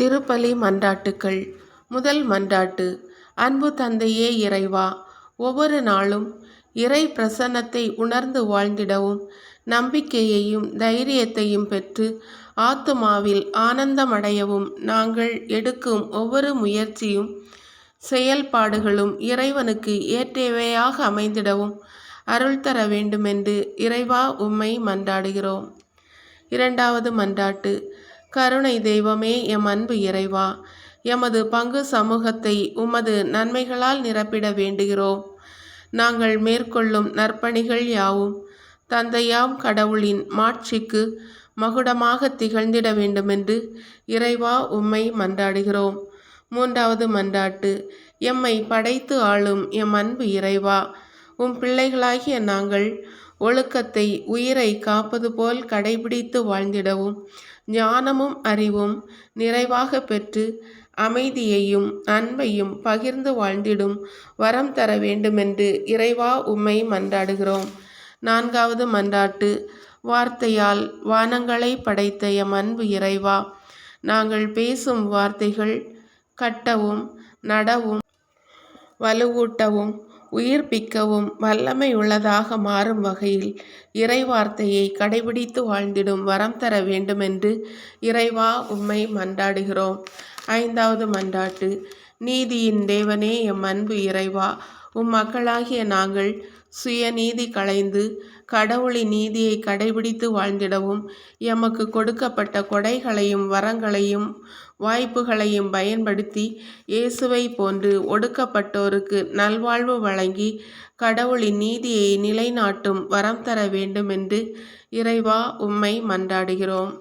திருப்பலி மன்றாட்டுக்கள். முதல் மன்றாட்டு அன்பு தந்தையே இறைவா ஒவ்வொரு நாளும் இறை பிரசன்னத்தை உணர்ந்து வாழ்ந்திடவும் நம்பிக்கையையும் தைரியத்தையும் பெற்று ஆத்துமாவில் ஆனந்தமடையவும் நாங்கள் எடுக்கும் ஒவ்வொரு முயற்சியும் செயல்பாடுகளும் இறைவனுக்கு ஏற்றவையாக அமைந்திடவும் அருள் தர வேண்டுமென்று இறைவா உம்மை மன்றாடுகிறோம். இரண்டாவது மன்றாட்டு கருணை தெய்வமே எம் அன்பு இறைவா எமது பங்கு சமூகத்தை உமது நன்மைகளால் நிரப்பிட வேண்டுகிறோம். நாங்கள் மேற்கொள்ளும் நற்பணிகள் யாவும் தந்தையாம் கடவுளின் மாட்சிக்கு மகுடமாக திகழ்ந்திட வேண்டுமென்று இறைவா உம்மை மன்றாடுகிறோம். மூன்றாவது மன்றாட்டு எம்மை படைத்து ஆளும் எம் அன்பு இறைவா உம் பிள்ளைகளாகிய நாங்கள் ஒழுக்கத்தை உயிரை காப்பது போல் கடைபிடித்து வாழ்ந்திடவும் ஞானமும் அறிவும் நிறைவாக பெற்று அமைதியையும் அன்பையும் பகிர்ந்து வாழ்ந்திடும் வரம் தர வேண்டுமென்று இறைவா உம்மை மன்றாடுகிறோம். நான்காவது மன்றாட்டு வார்த்தையால் வானங்களை படைத்த எம் அன்பு இறைவா நாங்கள் பேசும் வார்த்தைகள் கட்டவும் நடவும் வலுவூட்டவும் உயிர்ப்பிக்கவும் வல்லமை உள்ளதாக மாறும் வகையில் இறைவார்த்தையை கடைபிடித்து வாழ்ந்திடும் வரம் தர வேண்டுமென்று இறைவா உம்மை மன்றாடுகிறோம். ஐந்தாவது மன்றாட்டு நீதியின் தேவனே எம் அன்பு இறைவா உம் மக்களாகிய நாங்கள் சுயநீதி களைந்து கடவுளின் நீதியை கடைபிடித்து வாழ்ந்திடவும் எமக்கு கொடுக்கப்பட்ட கொடைகளையும் வரங்களையும் வாய்ப்புகளையும் பயன்படுத்தி இயேசுவை போன்று ஒடுக்கப்பட்டோருக்கு நல்வாழ்வு வழங்கி கடவுளின் நீதியை நிலைநாட்டும் வரம் தர வேண்டுமென்று இறைவா உம்மை மன்றாடுகிறோம்.